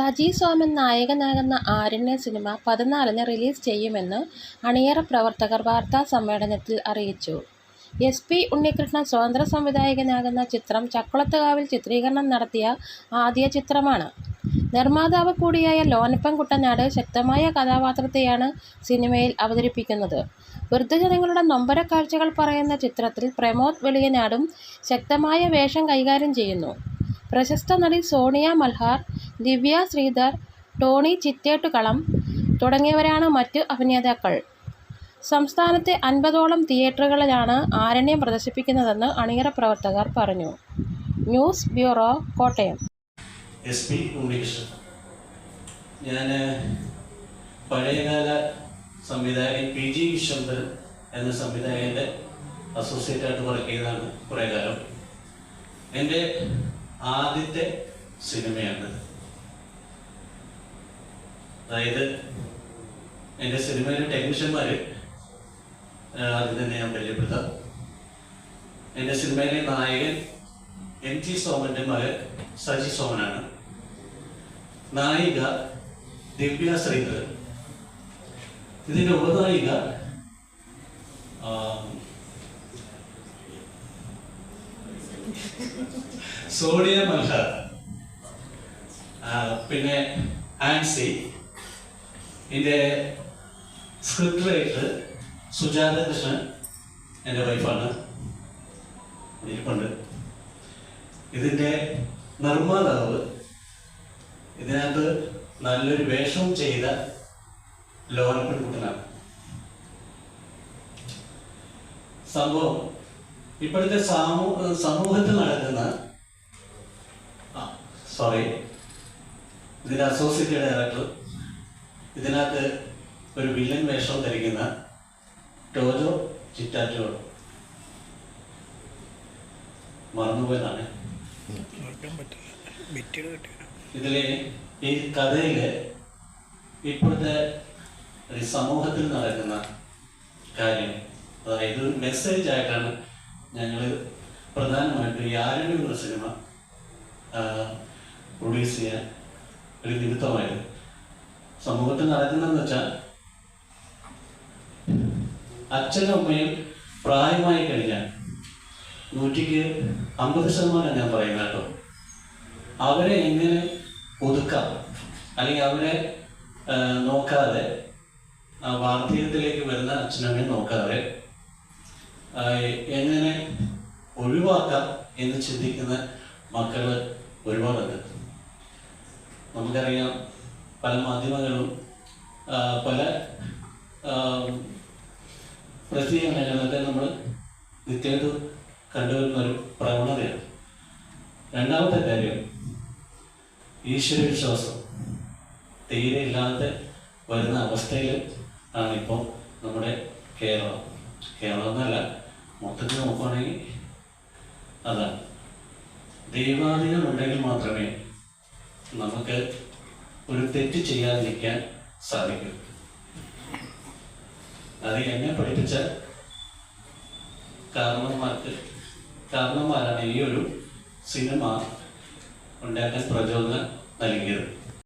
സജി സോമൻ നായകനാകുന്ന ആരണ്യ സിനിമ പതിനാലിന് റിലീസ് ചെയ്യുമെന്ന് അണിയറ പ്രവർത്തകർ വാർത്താ സമ്മേളനത്തിൽ അറിയിച്ചു. എസ്. പി. ഉണ്ണികൃഷ്ണൻ സ്വതന്ത്ര സംവിധായകനാകുന്ന ചിത്രം ചക്കുളത്തുകാവിൽ ചിത്രീകരണം നടത്തിയ ആദ്യ ചിത്രമാണ്. നിർമ്മാതാവ് കൂടിയായ ലോനപ്പൻ കുട്ടനാട് ശക്തമായ കഥാപാത്രത്തെയാണ് സിനിമയിൽ അവതരിപ്പിക്കുന്നത്. വൃദ്ധജനങ്ങളുടെ നൊമ്പര കാഴ്ചകൾ പറയുന്ന ചിത്രത്തിൽ പ്രമോദ് വെളിയനാടും ശക്തമായ വേഷം കൈകാര്യം ചെയ്യുന്നു. പ്രശസ്ത നടി സോണിയ മൽഹാർ, ദിവ്യ ശ്രീധർ, ടോണി ചിറ്റേട്ടുകളം തുടങ്ങിയവരാണ് മറ്റ് അഭിനേതാക്കൾ. സംസ്ഥാനത്തെ അൻപതോളം തിയേറ്ററുകളിലാണ് ആരണ്യം പ്രദർശിപ്പിക്കുന്നതെന്ന് അണിയറ പ്രവർത്തകർ പറഞ്ഞു. News bureau, Kottayam S P Unnikrishnan ഞാൻ പഴയകാല സംവിധായകൻ പി ജി വിശ്വംഭരൻ എന്ന സംവിധായകന്റെ അസോസിയേറ്റ് ആയിട്ട് വർക്ക് ചെയ്തതാണ് കുറേ കാലം എന്റെ ആദ്യത്തെ സിനിമയാണ് അതായത് എന്റെ സിനിമയിലെ ടെക്നീഷ്യന്മാർ അത് തന്നെ ഞാൻ പരിചയപ്പെടുത്താം. എന്റെ സിനിമയിലെ നായകൻ എം ജി സോമന്റെ മകൻ സജി സോമനാണ്. നായിക ദിവ്യ ശ്രീധരൻ. ഇതിന്റെ ഉപനായിക സോണിയ മൽഹാർ. പിന്നെ ആൻസി. ഇതിന്റെ സ്ക്രിപ്റ്റ് റൈറ്റർ സുജാത കൃഷ്ണൻ എന്റെ വൈഫാണ് ഇരിപ്പുണ്ട്. ഇതിന്റെ നിർമ്മാതാവ് ഇതിനകത്ത് നല്ലൊരു വേഷം ചെയ്ത ലോനപ്പൻ കുട്ടനാണ് സംഭവം ഇപ്പോഴത്തെ സാമൂ സമൂഹത്തിൽ നടക്കുന്ന സോറി ഇതിന്റെ അസോസിയേറ്റ് ഡയറക്ടർ ഇതിനകത്ത് ഒരു വില്ലൻ വേഷം ധരിക്കുന്ന ടോജോ ചിറ്റാറ്റോ മറന്നുപോയതാണ്. ഇതിലെ ഈ കഥയിൽ ഇപ്പോഴത്തെ ഈ സമൂഹത്തിൽ നടക്കുന്ന കാര്യം അതായത് മെസ്സേജ് ആയിട്ടാണ് ഞങ്ങൾ പ്രധാനമായിട്ടും ഈ എന്ന സിനിമ പ്രൊഡ്യൂസ് ചെയ്യാൻ ഒരു നിമിത്തമായത്. സമൂഹത്തിൽ നടക്കുന്നതെന്ന് വെച്ചാൽ അച്ഛനും അമ്മയും പ്രായമായി കഴിഞ്ഞാൽ നൂറ്റിക്ക് അമ്പത് ശതമാനം ഞാൻ പറയുന്നത് കേട്ടോ. അവരെ എങ്ങനെ ഒതുക്കാം? അല്ലെങ്കിൽ അവരെ നോക്കാതെ വാർദ്ധക്യത്തിലേക്ക് വരുന്ന അച്ഛനമ്മയെ നോക്കാതെ എങ്ങനെ ഒഴിവാക്കാം എന്ന് ചിന്തിക്കുന്ന മക്കൾ ഒരുപാടുണ്ട്. നമുക്കറിയാം പല മാധ്യമങ്ങളും പല പ്രസിദ്ധീകരണങ്ങളൊക്കെ നമ്മൾ നിത്യമായിട്ട് കണ്ടുവരുന്ന ഒരു പ്രവണതയാണ്. രണ്ടാമത്തെ കാര്യം ഈശ്വര വിശ്വാസം. തീരെ ഇല്ലാതെ വരുന്ന അവസ്ഥയിൽ ആണ് ഇപ്പോൾ നമ്മുടെ കേരളം. കേരളം എന്നല്ല മൊത്തത്തിൽ നോക്കുകയാണെങ്കിൽ അതാണ്. ദൈവാദികൾ ഉണ്ടെങ്കിൽ മാത്രമേ നമുക്ക് ഒരു തെറ്റ് ചെയ്യാതിരിക്കാൻ സാധിക്കും. അത് എന്നെ പഠിപ്പിച്ച കാരണന്മാർക്ക് കാരണന്മാരാണ് ഈ ഒരു സിനിമ ഉണ്ടാക്കാൻ പ്രചോദനം നൽകിയത്.